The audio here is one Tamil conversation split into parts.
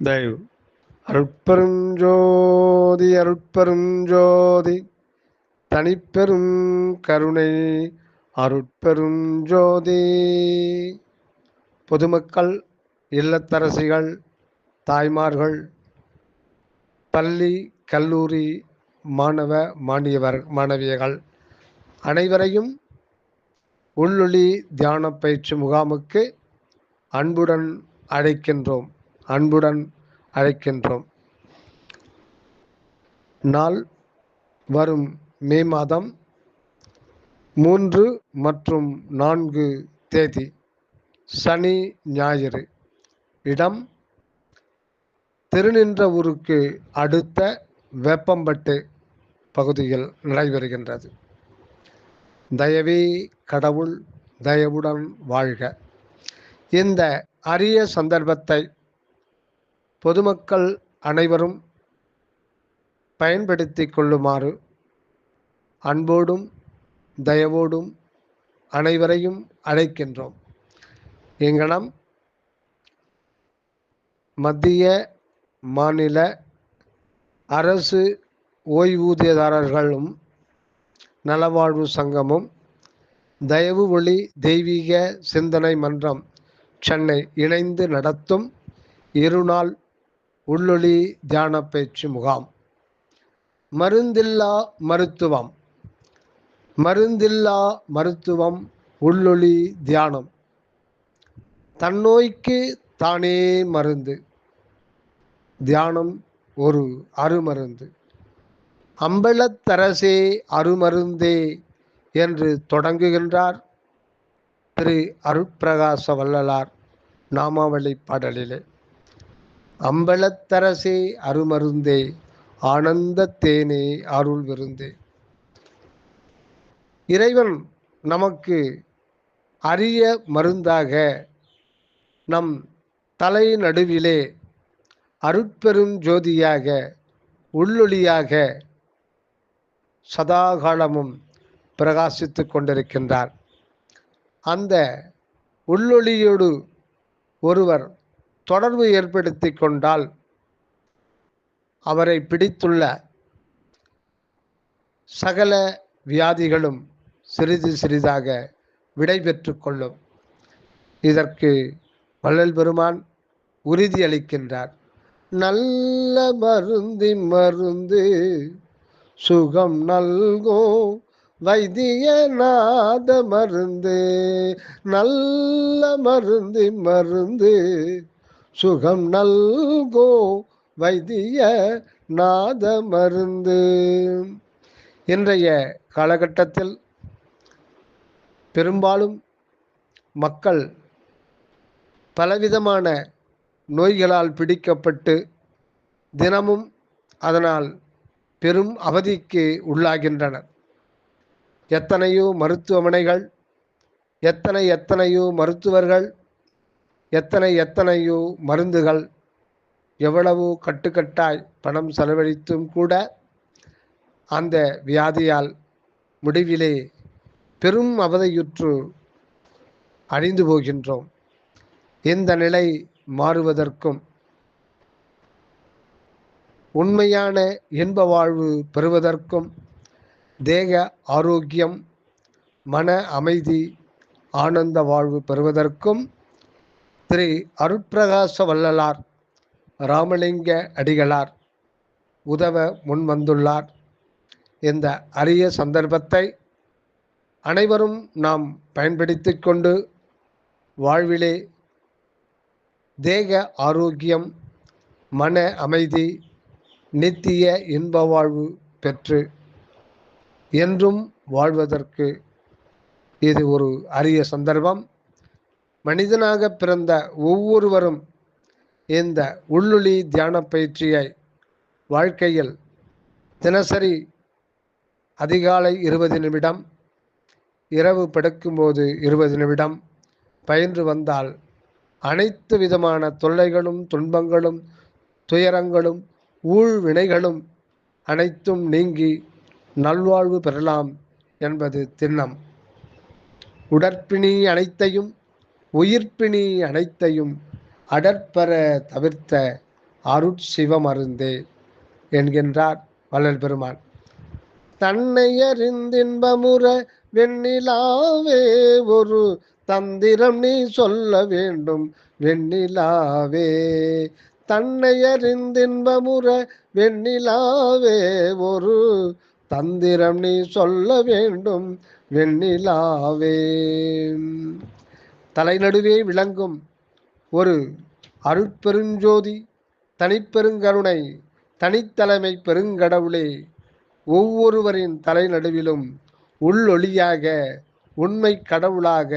தயவு அருட்பெருஞ்சோதி அருட்பெருஞ்சோதி தனிப்பெரும் கருணை அருட்பெருஞ்சோதி பொதுமக்கள் இல்லத்தரசிகள் தாய்மார்கள் பள்ளி கல்லூரி மாணவ மாணியவர் மாணவியர்கள் அனைவரையும் உள்ளொளி தியான பயிற்சி முகாமுக்கு அன்புடன் அழைக்கின்றோம் அன்புடன் அழைக்கின்றோம். நாள் வரும் மே மாதம் மூன்று மற்றும் நான்கு தேதி சனி ஞாயிறு. இடம் திருநின்ற ஊருக்கு அடுத்த வேப்பம்பட்டு பகுதியில் நடைபெறுகின்றது. தயவே கடவுள் தயவுடன் வாழ்க. இந்த அரிய சந்தர்ப்பத்தை பொதுமக்கள் அனைவரும் பயன்படுத்தி கொள்ளுமாறு அன்போடும் தயவோடும் அனைவரையும் அழைக்கின்றோம். எங்கனம் மத்திய மாநில அரசு ஓய்வூதியதாரர்களும் நலவாழ்வு சங்கமும் தயவு ஒளி தெய்வீக சிந்தனை மன்றம் சென்னை இணைந்து நடத்தும் இருநாள் உள்ளொளி தியான பயிற்சி முகாம். மருந்தில்லா மருத்துவம். மருந்தில்லா மருத்துவம் உள்ளொளி தியானம். தன்னோய்க்கு தானே மருந்து. தியானம் ஒரு அருமருந்து. அம்பலத்தரசே அருமருந்தே என்று தொடங்குகின்றார் திரு அருட்பிரகாச வள்ளலார் நாமாவளி பாடலிலே. அம்பலத்தரசே அருமருந்தே ஆனந்த தேனே அருள் விருந்தே. இறைவன் நமக்கு அரிய மருந்தாக நம் தலை நடுவிலே அருட்பெரும் ஜோதியாக உள்ளொளியாக சதாகாலமும் பிரகாசித்து கொண்டிருக்கின்றார். அந்த உள்ளொளியோடு ஒருவர் தொடர்பு ஏற்படுத்தி கொண்டால் அவரை பிடித்துள்ள சகல வியாதிகளும் சிறிது சிறிதாக விடை பெற்று கொள்ளும். இதற்கு வள்ளல் பெருமான் உறுதியளிக்கின்றார். நல்ல மருந்தி மருந்து சுகம் நல்கும் வைத்தியநாத மருந்து. நல்ல மருந்தி மருந்து. சுகம் நல்கோ வைத்திய நாத மருந்து இன்றைய காலகட்டத்தில் பெரும்பாலும் மக்கள் பலவிதமான நோய்களால் பிடிக்கப்பட்டு தினமும் அதனால் பெரும் அவதிக்கு உள்ளாகின்றனர். எத்தனையோ மருத்துவமனைகள் எத்தனை எத்தனையோ மருத்துவர்கள் எத்தனை எத்தனையோ மருந்துகள் எவ்வளவோ கட்டுக்கட்டாய் பணம் செலவழித்தும் கூட அந்த வியாதியால் முடிவிலே பெரும் அவதையுற்று அழிந்து போகின்றோம். இந்த நிலை மாறுவதற்கும் உண்மையான இன்ப வாழ்வு பெறுவதற்கும் தேக ஆரோக்கியம் மன அமைதி ஆனந்த வாழ்வு பெறுவதற்கும் திரு அருட்பிரகாச வல்லலார் ராமலிங்க அடிகளார் உதவ முன் வந்துள்ளார். இந்த அரிய சந்தர்ப்பத்தை அனைவரும் நாம் பயன்படுத்தி கொண்டு வாழ்விலே தேக ஆரோக்கியம் மன அமைதி நித்திய இன்ப வாழ்வு பெற்று என்றும் வாழ்வதற்கு இது ஒரு அரிய சந்தர்ப்பம். மனிதனாக பிறந்த ஒவ்வொருவரும் இந்த உள்ளொளி தியான பயிற்சியை வாழ்க்கையில் தினசரி அதிகாலை இருபது நிமிடம் இரவு படுக்கும்போது இருபது நிமிடம் பயின்று வந்தால் அனைத்து விதமான தொல்லைகளும் துன்பங்களும் துயரங்களும் ஊழ்வினைகளும் அனைத்தும் நீங்கி நல்வாழ்வு பெறலாம் என்பது திண்ணம். உடற்பிணி அனைத்தையும் உயிர்ப்பிணி அனைத்தையும் அடற்பெற தவிர்த்த அருட்சிவமருந்தே என்கின்றார் வள்ளல் பெருமான். தன்னை அறிந்தின்பமுற வெண்ணிலாவே ஒரு தந்திரம் நீ சொல்ல வேண்டும் வெண்ணிலாவே. தன்னை அறிந்தின்பமுற வெண்ணிலாவே ஒரு தந்திரம் நீ சொல்ல வேண்டும் வெண்ணிலாவே. தலைநடுவே விளங்கும் ஒரு அருட்பெருஞ்சோதி தனிப்பெருங்கருணை தனித்தலைமை பெருங்கடவுளே. ஒவ்வொருவரின் தலைநடுவிலும் உள்ளொளியாக உண்மை கடவுளாக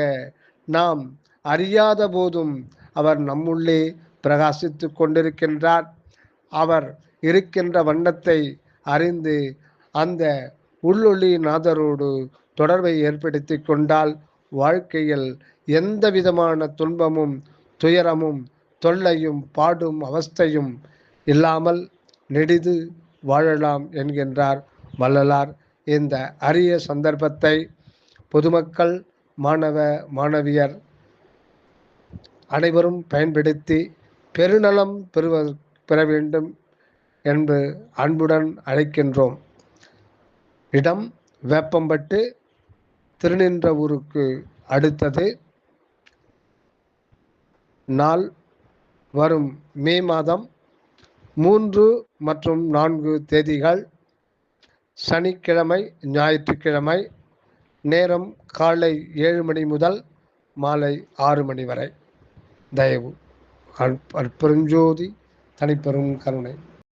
நாம் அறியாத போதும் அவர் நம்முள்ளே பிரகாசித்து கொண்டிருக்கின்றார். அவர் இருக்கின்ற வண்ணத்தை அறிந்து அந்த உள்ளொளி நாதரோடு தொடர்பை ஏற்படுத்தி கொண்டால் வாழ்க்கையில் எந்த விதமான துன்பமும் துயரமும் தொல்லையும் பாடும் அவஸ்தையும் இல்லாமல் நெடிது வாழலாம் என்கின்றார் வள்ளலார். இந்த அரிய சந்தர்ப்பத்தை பொதுமக்கள் மாணவ மாணவியர் அனைவரும் பயன்படுத்தி பெருநலம் பெறுவ பெற வேண்டும் என்று அன்புடன் அழைக்கின்றோம். இடம் வேப்பம்பட்டு திருநின்ற ஊருக்கு அடுத்தது நாள் வரும் மே மாதம் மூன்று மற்றும் நான்கு தேதிகள் சனிக்கிழமை ஞாயிற்றுக்கிழமை நேரம் காலை ஏழு மணி முதல் மாலை ஆறு மணி வரை. தயவு அற்பெருஞ்சோதி தனிப்பெரும் கருணை.